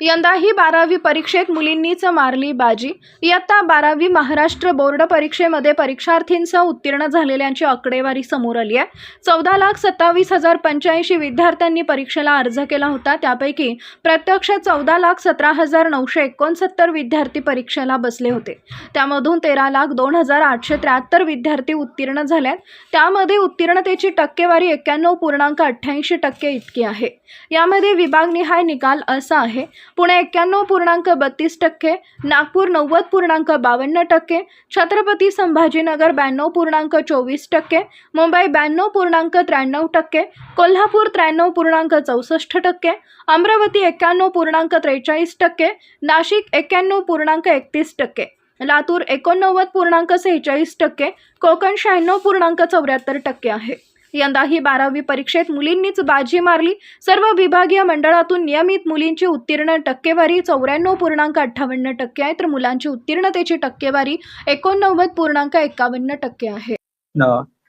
यंदाही बारावी परीक्षेत मुलींनीच मारली बाजी. इयत्ता बारावी महाराष्ट्र बोर्ड परीक्षेमध्ये परीक्षार्थींसह उत्तीर्ण झालेल्यांची आकडेवारी समोर आली आहे. चौदा लाख सत्तावीस हजार पंच्याऐंशी विद्यार्थ्यांनी परीक्षेला अर्ज केला होता. त्यापैकी प्रत्यक्ष चौदा लाख सतरा हजार नऊशे एकोणसत्तर विद्यार्थी परीक्षेला बसले होते. त्यामधून तेरा लाख दोन हजार आठशे त्र्याहत्तर विद्यार्थी उत्तीर्ण झाल्यात त्यामध्ये उत्तीर्णतेची टक्केवारी एक्क्याण्णव पूर्णांक अठ्ठ्याऐंशी टक्के इतकी आहे. यामध्ये विभागनिहाय निकाल असा आहे. पुणे एक्क्याण्णव पूर्णांक बत्तीस टक्के नागपूर नव्वद पूर्णांक बावन्न टक्के छत्रपती संभाजीनगर ब्याण्णव पूर्णांक चोवीस टक्के मुंबई ब्याण्णव पूर्णांक त्र्याण्णव टक्के कोल्हापूर त्र्याण्णव पूर्णांक चौसष्ट टक्के अमरावती एक्क्याण्णव पूर्णांक त्रेचाळीस टक्के नाशिक एक्क्याण्णव पूर्णांक एकतीस टक्के लातूर एकोणनव्वद पूर्णांक सेहेचाळीस टक्के कोकण शहाण्णव पूर्णांक चौऱ्याहत्तर टक्के आहे. यंदाही बारावी परीक्षेत मुलींनीच बाजी मारली. सर्व विभागीय मंडळातून नियमित मुलींची उत्तीर्ण टक्केवारी चौऱ्याण्णव पूर्णांक अठ्ठावन्न टक्के आहे. तर मुलांची उत्तीर्णतेची टक्केवारी एकोणनव्वद पूर्णांक एकावन्न टक्के आहे.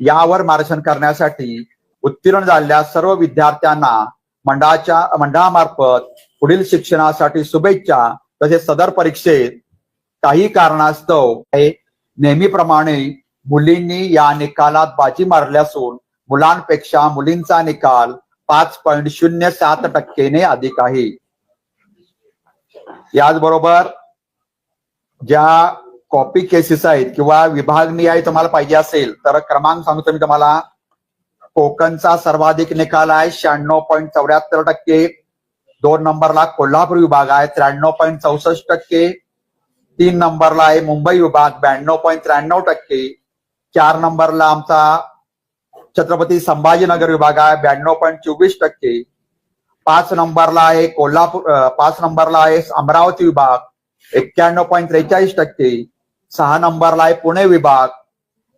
यावर मार्गदर्शन करण्यासाठी उत्तीर्ण झालेल्या सर्व विद्यार्थ्यांना मंडळाच्या मंडळामार्फत पुढील शिक्षणासाठी शुभेच्छा. तसेच सदर परीक्षेत काही कारणास्तव हे नेहमीप्रमाणे मुलींनी या निकालात बाजी मारली असून मुलांपेक्षा मुलींचा निकाल पाच पॉईंट शून्य सात टक्केने अधिक आहे. याचबरोबर ज्या कॉपी केसेस आहेत किंवा विभागनीय तुम्हाला पाहिजे असेल तर क्रमांक सांगतो मी तुम्हाला. कोकणचा सर्वाधिक निकाल आहे शहाण्णव पॉईंट चौऱ्याहत्तर टक्के. दोन नंबरला कोल्हापूर विभाग आहे त्र्याण्णव पॉईंट चौसष्ट टक्के. तीन नंबरला आहे मुंबई विभाग ब्याण्णव पॉईंट त्र्याण्णव टक्के. चार नंबरला आमचा छत्रपती संभाजीनगर विभाग आहे ब्याण्णव पॉईंट चोवीस टक्के. पाच नंबरला आहे कोल्हापूर पाच नंबरला आहे अमरावती विभाग एक्क्याण्णव पॉईंट त्रेचाळीस टक्के. सहा नंबरला आहे पुणे विभाग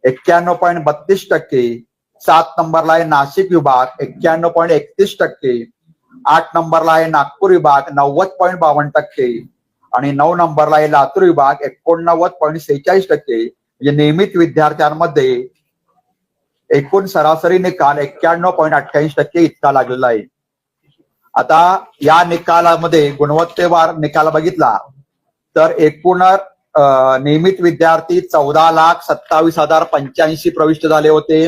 एक्क्याण्णव पॉईंट बत्तीस टक्के. सात नंबरला आहे नाशिक विभाग एक्क्याण्णव पॉईंट एकतीस टक्के. आठ नंबरला आहे नागपूर विभाग नव्वद पॉईंट बावन्न टक्के. आणि नऊ नंबरला आहे लातूर विभाग एकोणनव्वद पॉईंट सेहेचाळीस टक्के. म्हणजे नियमित विद्यार्थ्यांमध्ये एकूण सरासरी निकाल एक्क्याण्णव पॉईंट अठ्ठ्याऐंशी टक्के इतका लागलेला आहे. आता या निकालामध्ये गुणवत्तेवार निकाल बघितला तर एकूण नियमित विद्यार्थी चौदा लाख सत्तावीस हजार पंच्याऐंशी प्रविष्ट झाले होते.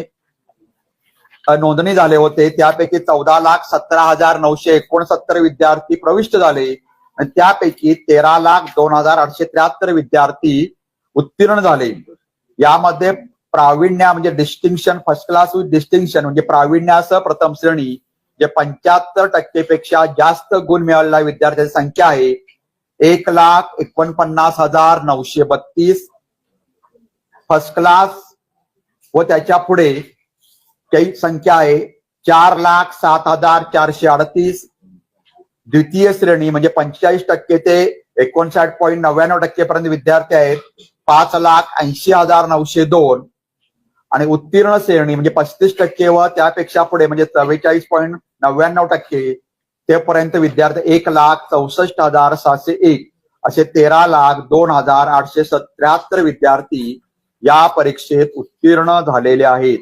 नोंदणी झाले होते. त्यापैकी चौदा लाख सतरा हजार नऊशे एकोणसत्तर विद्यार्थी प्रविष्ट झाले. आणि त्यापैकी तेरा लाख दोन हजार आठशे त्र्याहत्तर विद्यार्थी उत्तीर्ण झाले. यामध्ये प्रावीण्य म्हणजे distinction first class with distinction म्हणजे प्रावीण्यासह प्रथम श्रेणी जे पंच्याहत्तर टक्केपेक्षा जास्त गुण मिळालेल्या विद्यार्थ्यांची संख्या आहे. एक लाख एकोणपन्नास हजार नऊशे बत्तीस. फर्स्ट क्लास व त्याच्या पुढे काही संख्या आहे. चार लाख सात हजार चारशे अडतीस. द्वितीय श्रेणी म्हणजे पंचेचाळीस टक्के ते एकोणसाठ पॉईंट नव्याण्णव टक्केपर्यंत विद्यार्थी आहेत. पाच लाख ऐंशी हजार नऊशे दोन. आणि उत्तीर्ण श्रेणी म्हणजे पस्तीस टक्के व त्यापेक्षा पुढे म्हणजे चव्वेचाळीस पॉईंट नव्याण्णव टक्के तेपर्यंत विद्यार्थी एक लाख चौसष्ट हजार सहाशे एक असे तेरा लाख दोन हजार आठशे सत्याहत्तर विद्यार्थी या परीक्षेत उत्तीर्ण झालेले आहेत.